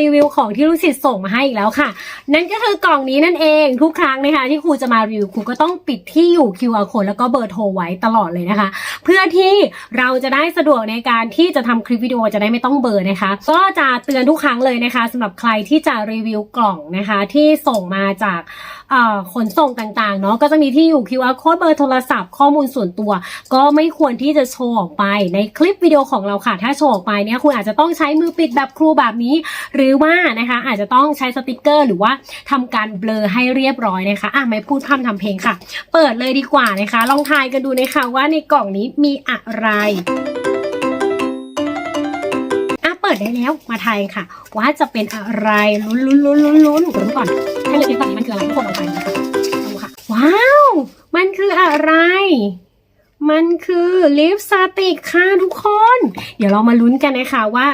รีวิวของที่ลูกศิษย์ส่งมาให้อีกแล้วค่ะ นั่นก็คือกล่องนี้นั่นเองทุกครั้งนะคะที่ครูจะมารีวิวครูก็ต้องปิดที่อยู่ QR code แล้วก็เบอร์โทรไว้ตลอดเลยนะคะ เพื่อที่เราจะได้สะดวกในการที่จะทำคลิปวิดีโอจะได้ไม่ต้องเบอร์นะคะ ก็จะเตือนทุกครั้งเลยนะคะสำหรับใครที่จะรีวิวกล่องนะคะ ที่ส่งมาจากขนส่งต่างๆเนาะก็จะมีที่อยู่ QR code เบอร์โทรศัพท์ข้อมูลส่วนตัว ก็ไม่ควรที่จะโชว์ออกไปในคลิปวิดีโอของเราค่ะ ถ้าโชว์ออกไปเนี่ยคุณอาจจะต้องใช้มือปิดแบบครูแบบนี้ หรือว่านะคะอาจจะต้องใช้สติกเกอร์ หรือว่าทำการเบลอให้เรียบร้อยนะคะอะไม่พูดพร่ำทำเพลงค่ะ เปิดเลยดีกว่านะคะ ลองทายกันดูนะคะว่าในกล่องนี้มีอะไรอะเปิดได้แล้วมาทายค่ะ ว่าจะเป็นอะไรลุ้นลุ้นลุ้นลุ้นลุ้นลุ้นก่อนให้เลยคิดก่อนนี้มันคืออะไรทุกคนลองทายนะคะดูค่ะ ว้าว มันคืออะไร มันคือลิปสติกค่ะทุกคน เดี๋ยวเรามาลุ้นกันนะคะว่า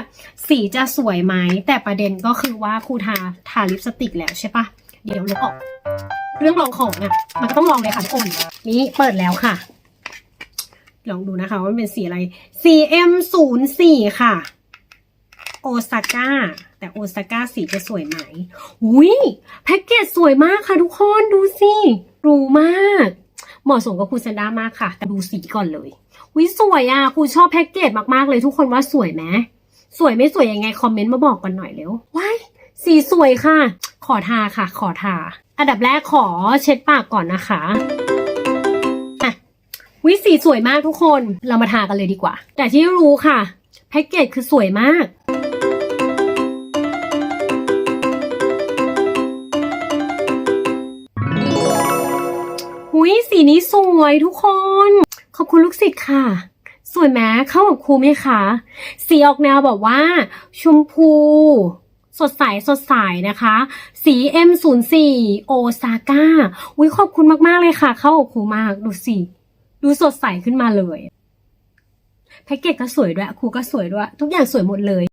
สีจะสวยไหม แต่ประเด็นก็คือว่าครูทาทาลิปสติกแล้วใช่ปะเดี๋ยวลบออก เรื่องลองของอะ มันก็ต้องลองเลยค่ะทุกคน นี่เปิดแล้วค่ะ ลองดูนะคะว่ามันเป็นสีอะไร CM 0 4 ค่ะ โอซาก้า แต่โอซาก้าสีจะสวยไหมอุ้ยแพ็กเกจสวยมากค่ะทุกคน ดูสิหรูมาก เหมาะสมกับคุณเซนด้ามากค่ะ แต่ดูสีก่อนเลยวิสวยอะครูชอบแพ็กเกจมากๆเลยทุกคนว่าสวยไหมสวยไม่สวยยังไงคอมเมนต์มาบอกกันหน่อยเร็วว้ายสีสวยค่ะ ขอทาค่ะ ขอทา อันดับแรกขอเช็ดปากก่อนนะคะอะวิสีสวยมากทุกคน เรามาทากันเลยดีกว่า แต่ที่รู้ค่ะ แพ็กเกจคือสวยมาก สีนี้สวยทุกคน ขอบคุณลูกศิษย์ค่ะ สวยไหมเข้ากับครูไหมคะ สีออกแนวแบบว่า ชมพูสดใสสดใสนะคะ สี M04 โอซาก้าอุ้ยขอบคุณมาก ๆ เลยค่ะ เข้ากับครูมากดูสิดูสดใสขึ้นมาเลย แพ็กเกจก็สวยด้วยครูก็สวยด้วย ทุกอย่างสวยหมดเลย